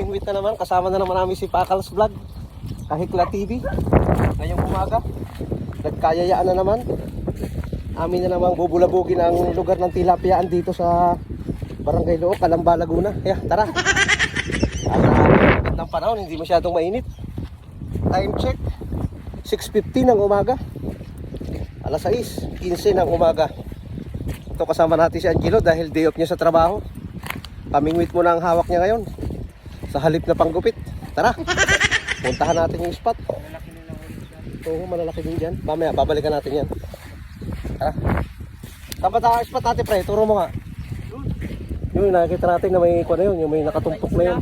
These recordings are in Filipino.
mamingwit na naman. Kasama na naman namin si Pakals Vlog. Kahikla TV. Ngayong umaga. Nagkayayaan na naman. Amin na namang bubulabugin ang lugar ng tilapiyaan dito sa Barangay Loo, Calamba, Laguna. Kaya tara. At ng panahon, hindi masyadong mainit. Time check. 6.15 ng umaga. Alas 6, 15 ng umaga. Ito kasama natin si Angelo dahil day off niya sa trabaho. Pamingwit mo na ang hawak niya ngayon. Sa halip na panggupit. Tara. Puntahan natin yung spot. Oo, malalaki din dyan. Mamaya, babalikan natin yan. Tara. Ba tayo spot natin, pre? Turo mo nga. Yun, nakikita natin na may, ano yun, yung may nakatumpok na yun.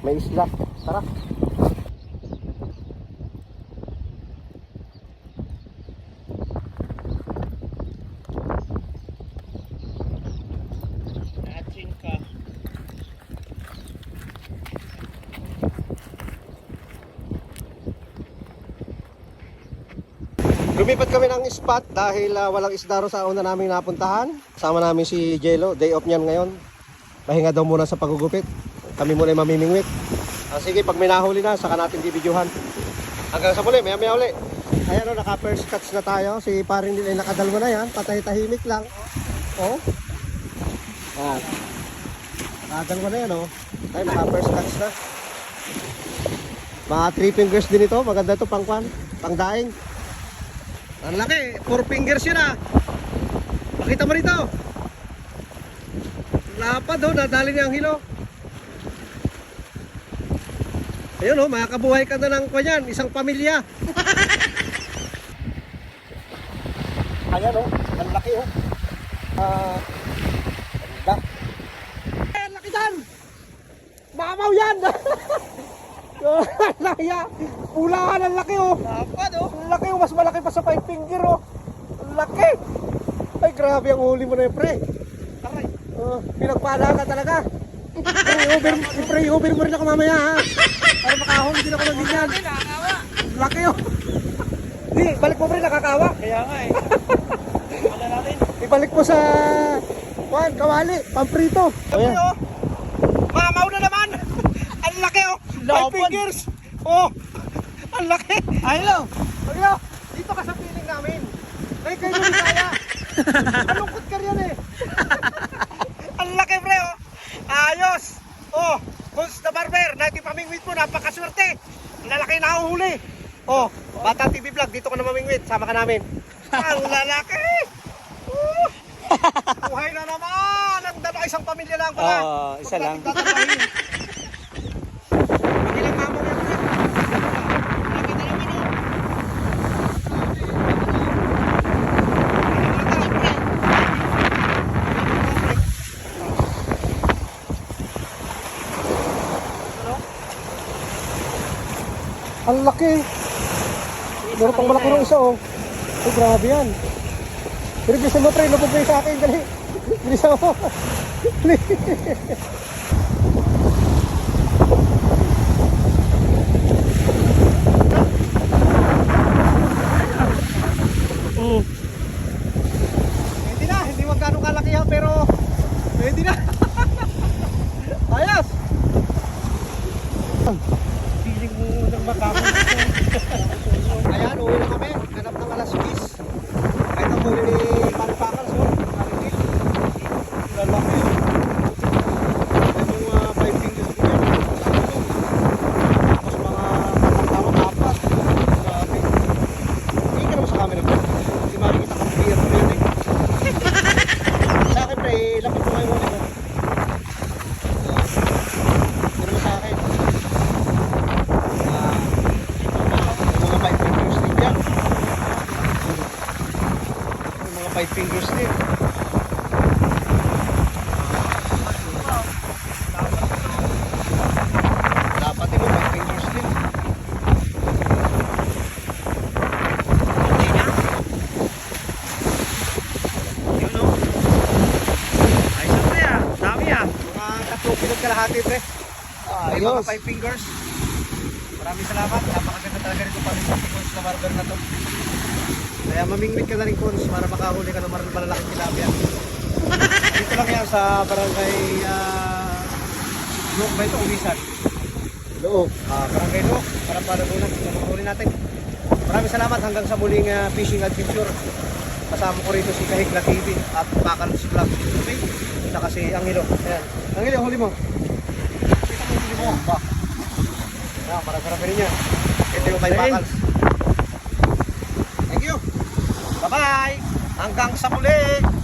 May isla. Tara. Lumipat kami ng spot dahil ah, walang isda ro sa una namin napuntahan. Sama namin si Jello, day off niyan ngayon. Pahinga daw muna sa pagugupit. Kami muna yung mamimingwit. Ah, sige, pag may nahuli na, saka natin bibidyohan. Hanggang sa muli, maya maya uli. Ayan o, naka first cuts na tayo. Si parin nila nakadalwa na yan. Patay-tahimik lang. Oh. Ah. Nakadalwa na yan oh. Ay, naka first cuts na. Mga three fingers din ito. Maganda ito pang kwan. Pang daing. Ang laki, four fingers yun ah. Pakita mo rito. Lapad oh, dadali niya ang hilo. Ayun oh, makakabuhay ka na ng kanyan, isang pamilya. Ayan oh, ang laki oh. Ah. Eh, ang laki dan! Mamaw yan! Laki ah. Ulangan ang laki oh. Lapad oh. Laki oh, mas malaki pa sa five finger oh. Laki. Ay, grabe ang huli mo na yun, pre. Aray. Oh, pinagpala ka talaga. Pre-over, pre-over mo rin ako mamaya ha. Para makahuli din ako ng ganyan. Laki oh. Di, balik mo pre, nakakawa. Kaya nga eh. Wala natin. Ibalik mo sa Juan, kawali, pamprito. Ayan. oh. Mamaw na naman. Oh. Five fingers. Oh. Ang laki. Ayun. Ayun, dito ka sa piling namin. Ay, kayo hindi kaya. Malungkot ka riyan eh. Ang laki, pre, oh. Ayos. Oh, Guns the Barber, nagipamingwit mo, napakaswerte. Ang lalaki na uhuli. Oh, Bata TV Vlog, dito ka na mamingwit, sama ka namin. Ang lalaki. Uh, buhay na naman. Ang dalawa, isang pamilya lang pala. Oo, isa lang tatamahin. Ilang mamong yan, pre? Nakita namin yun. Ang laki. Meron pang malaki ng isa oh. Ay, grabe yan. Pero bilisan mo pre, lubog na yung sa akin. Dali. Mo. Dali. Mm. Pwede na, hindi wag ganong kalaki yan, pero pwede na. Ayos! Mo. Ayan, uwi na kami. Ganap ng alas 10. Kahit ang huli ni Paripakan, so, marinil. Lalaki. Yung mga five fingers ko yan. Tapos mga katawang apat. Grabe. Hindi ka naman sa camera ko. Hindi makikita kang beer mo yun eh. Sa akin pre, lapit mo kayo huli ko. Pero sa akin, ah, yung mga five fingers din yan. Yung mga five fingers din. Dapat yung five fingers din. Yun o. Ay, siyempre ah. Dami ah. Mga tatlong pinag kalahati pre. Ay, Ayos. mga five fingers. Maraming salamat. Napakaganda talaga rin pang fingers na barber na to. Kaya mamingwit ka na rin Cons para makahuli ka ng mar- malalaking tilapia. Dito lang yan sa barangay uh, Look ba ito? Uwisan. Loob. Ah, barangay Look. Parang palagunan. Sa huli natin. Maraming salamat hanggang sa muling ah, fishing adventure. Kasama ko rito si Kahikla TV at Pakalus Vlog. Okay? Saka si Angelo. Ayan. Angelo, huli mo. Kita mo huli mo. Ba? Ayan, marami-rami rin yan. Ito yung may Okay. Bye-bye. Hanggang sa muli.